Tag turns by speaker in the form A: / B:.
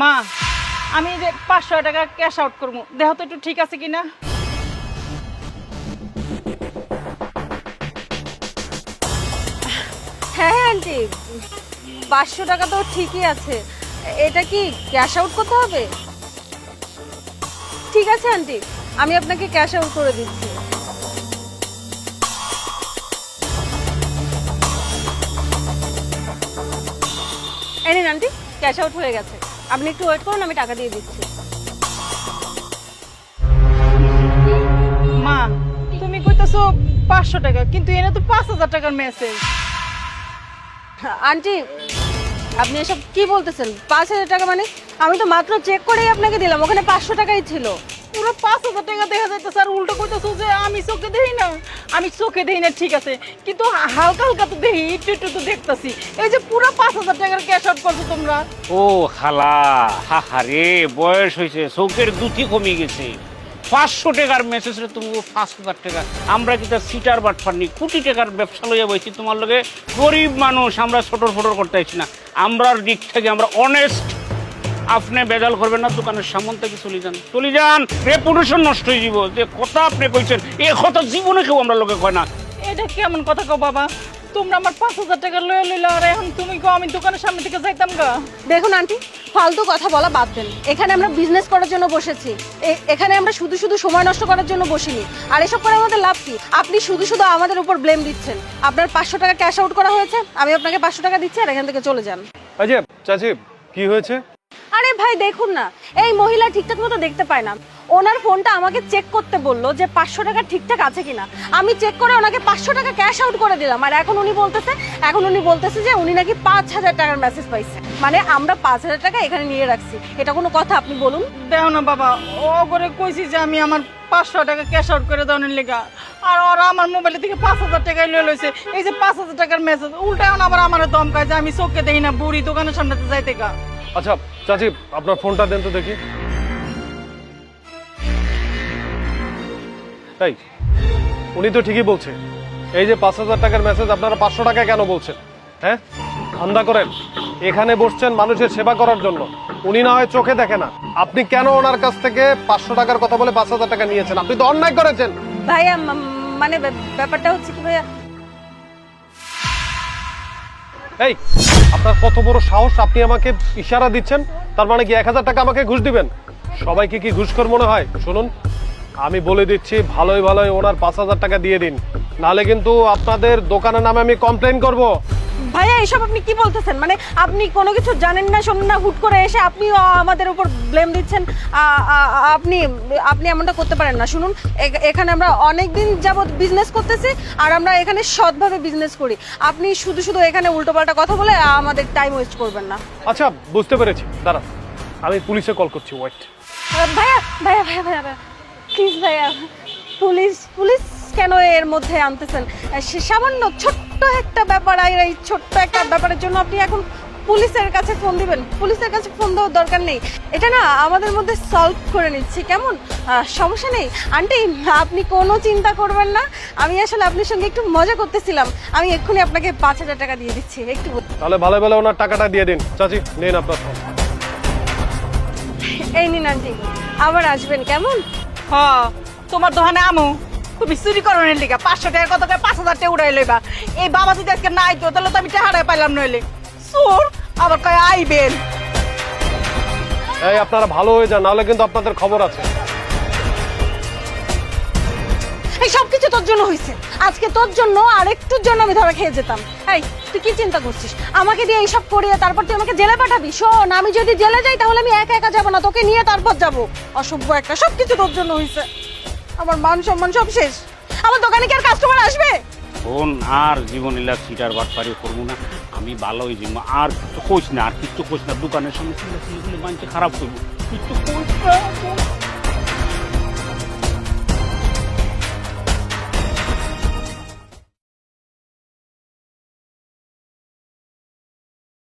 A: মা, আমি যে পাঁচশো টাকা ক্যাশ আউট করব, দেহ তো একটু ঠিক আছে কিনা?
B: হ্যাঁ আন্টি, পাঁচশো টাকা তো ঠিকই আছে। এটা কি ক্যাশ আউট করতে হবে? ঠিক আছে, আন্টি, আমি আপনাকে ক্যাশ আউট করে দিচ্ছি। এই নিন, আন্টি ক্যাশ আউট হয়ে গেছে। আপনি একটু ওয়েট করুন, আমি টাকা দিয়ে দিচ্ছি।
A: মা, তুমি কইতেছো পাঁচশো টাকা, কিন্তু এনে তো পাঁচ হাজার টাকার মেসেজ
B: আন্টি, আপনি এসব কি বলতেছেন? পাঁচ হাজার টাকা মানে আমি তো মাত্র চেক করেই আপনাকে দিলাম, ওখানে পাঁচশো টাকাই ছিল।
A: পুরো পাঁচ হাজার টাকা দেখা যাইতেছে, আর উল্টো কইতেছো যে আমি চোখে দেখি না। আমি চোখে দেখি না, ঠিক আছে। কিন্তু হালকা হালকা তো দেখি, একটু একটু তো দেখতেছি। এই যে পুরো পাঁচ হাজার টাকার ক্যাশ আউট করছ তোমরা।
C: ও খালা, হা হা রে, বয়স হয়েছে চৌকের দুটি কমে গেছে। পাঁচশো টাকার মেসেজ তুমি পাঁচ হাজার টাকা। আমরা কি তার সিটার বাট ফান্নি কোটি টাকার ব্যবসা লইয়া বইছি তোমার লগে। গরিব মানুষ, আমরা ছোটর ফটোর করতে আইছি না। আমরার দিক থেকে আমরা অনেস্ট আপনি বেজাল করবেন না দোকানের সামন থেকে চলে যান। চলে যান রেপুটেশন নষ্ট হয়ে যাব। যে কথা আপনি কইছেন এ কথা জীবনে কেউ আমরা লোকে কয় না।
A: এটা কেমন কথা কো বাবা? তোমরা আমার পাঁচ হাজার টাকা লয়ে লইলা আর এখন তুমি কো আমি দোকানের সামনে থেকে যাইতাম গা?
B: দেখুন আন্টি ফালতু কথা বলা বাদ দেন। এখানে আমরা বিজনেস করার জন্য বসেছি। এ- এখানে আমরা শুধু শুধু সময় নষ্ট করার জন্য বসিনি। আর এসব করে আমাদের লাভ কি? আপনি শুধু শুধু আমাদের উপর ব্লেম দিচ্ছেন। আপনার পাঁচশো টাকা ক্যাশ আউট করা হয়েছে আমি আপনাকে পাঁচশো টাকা দিচ্ছি আর এখান থেকে চলে যান।
D: অজয় চাচি কি হয়েছে?
B: ভাই, দেখুন না। এই মহিলা ঠিকঠাক মতো দেখতে পায় না। ওনার ফোনটা আমাকে চেক করতে বলল যে পাঁচশো টাকা ঠিকঠাক আছে কিনা। আমি চেক করে ওনাকে পাঁচশো টাকা ক্যাশ আউট করে দিলাম। আর এখন উনি বলতেছে, এখন উনি বলতেছে যে উনি নাকি পাঁচ হাজার টাকার মেসেজ পাইছে। মানে আমরা পাঁচ হাজার টাকা এখানে নিয়ে রাখছি। এটা কোনো কথা আপনি বলুন?
A: দেও না বাবা, ও করে কইছি যে আমি আমার পাঁচশো টাকা ক্যাশ আউট করে দেওয়ার লেগা। আর ওরা আমার মোবাইলের থেকে পাঁচ হাজার টাকায় লয়ে লইছে। এই যে পাঁচ হাজার টাকার মেসেজ উল্টা এখন আবার আমার দমকায় যে আমি চোখে দেখি না, বুড়ি দোকানের সামনে যাইতে গা।
D: আচ্ছা চাচি, আপনার ফোনটা দেন তো দেখি। তাই উনি তো ঠিকই বলছে। এই যে পাঁচ হাজার টাকার মেসেজ আপনারা পাঁচশো টাকা কেন বলছেন? হ্যাঁ? ধান্দা করেন। এখানে বসছেন মানুষের সেবা করার জন্য। উনি না হয় চোখে দেখে না। আপনি কেন ওনার কাছ থেকে পাঁচশো টাকার কথা বলে পাঁচ হাজার টাকা নিয়েছেন? আপনি তো অন্যায় করেছেন।
B: ভাইয়া মানে ব্যাপারটা হচ্ছে কি ভাইয়া
D: এই, আপনার কত বড় সাহস আপনি আমাকে ইশারা দিচ্ছেন? তার মানে কি এক হাজার টাকা আমাকে ঘুষ দিবেন? সবাইকে কি ঘুষখোর মনে হয়? শুনুন, আমি বলে দিচ্ছি, ভালোই ভালোই ওনার পাঁচ হাজার টাকা দিয়ে দিন। নাহলে কিন্তু আপনাদের দোকানের নামে আমি কমপ্লেন করব।
B: ভাইয়া এসব আপনি কি বলতেছেন? মানে আপনি কোনো কিছু জানেন না শোনেন না হুট করে এসে আপনি আমাদের উপর ব্লেম দিচ্ছেন। আপনি আপনি এমনটা করতে পারেন না। শুনুন এখানে আমরা অনেক দিন যাবত বিজনেস করতেছি আর আমরা এখানে সৎভাবে বিজনেস করি। আপনি শুধু শুধু এখানে উল্টোপাল্টা কথা বলে আমাদের টাইম ওয়েস্ট করবেন না।
D: আচ্ছা বুঝতে পেরেছি। দাঁড়ান আমি পুলিশে কল করছি ওয়েট
B: ভাইয়া ভাইয়া ভাইয়া ভাইয়া ভাইয়া প্লিজ ভাইয়া পুলিশ পুলিশ। কেন এর মধ্যে আনতেছেন? সে সামান্য ছোট্ট একটা ব্যাপার আর এই ছোট্ট একটা ব্যাপারের জন্য আপনি এখন পুলিশের কাছে ফোন দিবেন। পুলিশের কাছে ফোন দেওয়ার দরকার নেই। এটা না আমাদের মধ্যে সলভ করে নিচ্ছি কেমন? সমস্যা নেই। আন্টি আপনি কোনো চিন্তা করবেন না। আমি আসলে আপনার সঙ্গে একটু মজা করতেছিলাম। আমি এক্ষুনি আপনাকে পাঁচ হাজার টাকা দিয়ে দিচ্ছি একটু
D: তাহলে ভালো ভালো ওনার টাকাটা দিয়ে দিন। চাচি নিন আপনার ফোন
B: এই নিন আন্টি আবার আসবেন কেমন?
A: হ তোমার দোকানে আমু। তুমি চুরি করো লিগা পাঁচশো টাকার কত করে পাঁচ হাজার টাকা উড়াই লইবা? এই বাবা যদি আজকে না আইতো তাহলে তো আমি টাকাটাই পাইলাম নইলে। চোর আবার কয় আইবেন।
D: এই আপনারা ভালো হয়ে যান নাহলে কিন্তু আপনাদের খবর আছে।
B: এই সব কিছু তোর জন্য হয়েছে আজকে তোর জন্য আর একটুর জন্য আমি ধরা খেয়ে যেতাম। এই তুই কি চিন্তা করছিস? আমাকে দিয়ে এইসব করিয়ে তারপর তুই আমাকে জেলে পাঠাবি? শোন আমি যদি জেলে যাই তাহলে আমি একা একা যাব না তোকে নিয়ে তারপর যাব। অসভ্য একটা সব কিছু তোর জন্য হয়েছে আমার মান সম্মান সব শেষ। আমার দোকানে কি আর কাস্টমার আসবে?
C: ফোন আর জীবনীলা সিটার বাট পারি করব না। আমি ভালোই জিম আর কিছু কোচ না, আর কিছু কোচ না। দোকানের সামনে মানুষ খারাপ করব। কিছু কোচ না।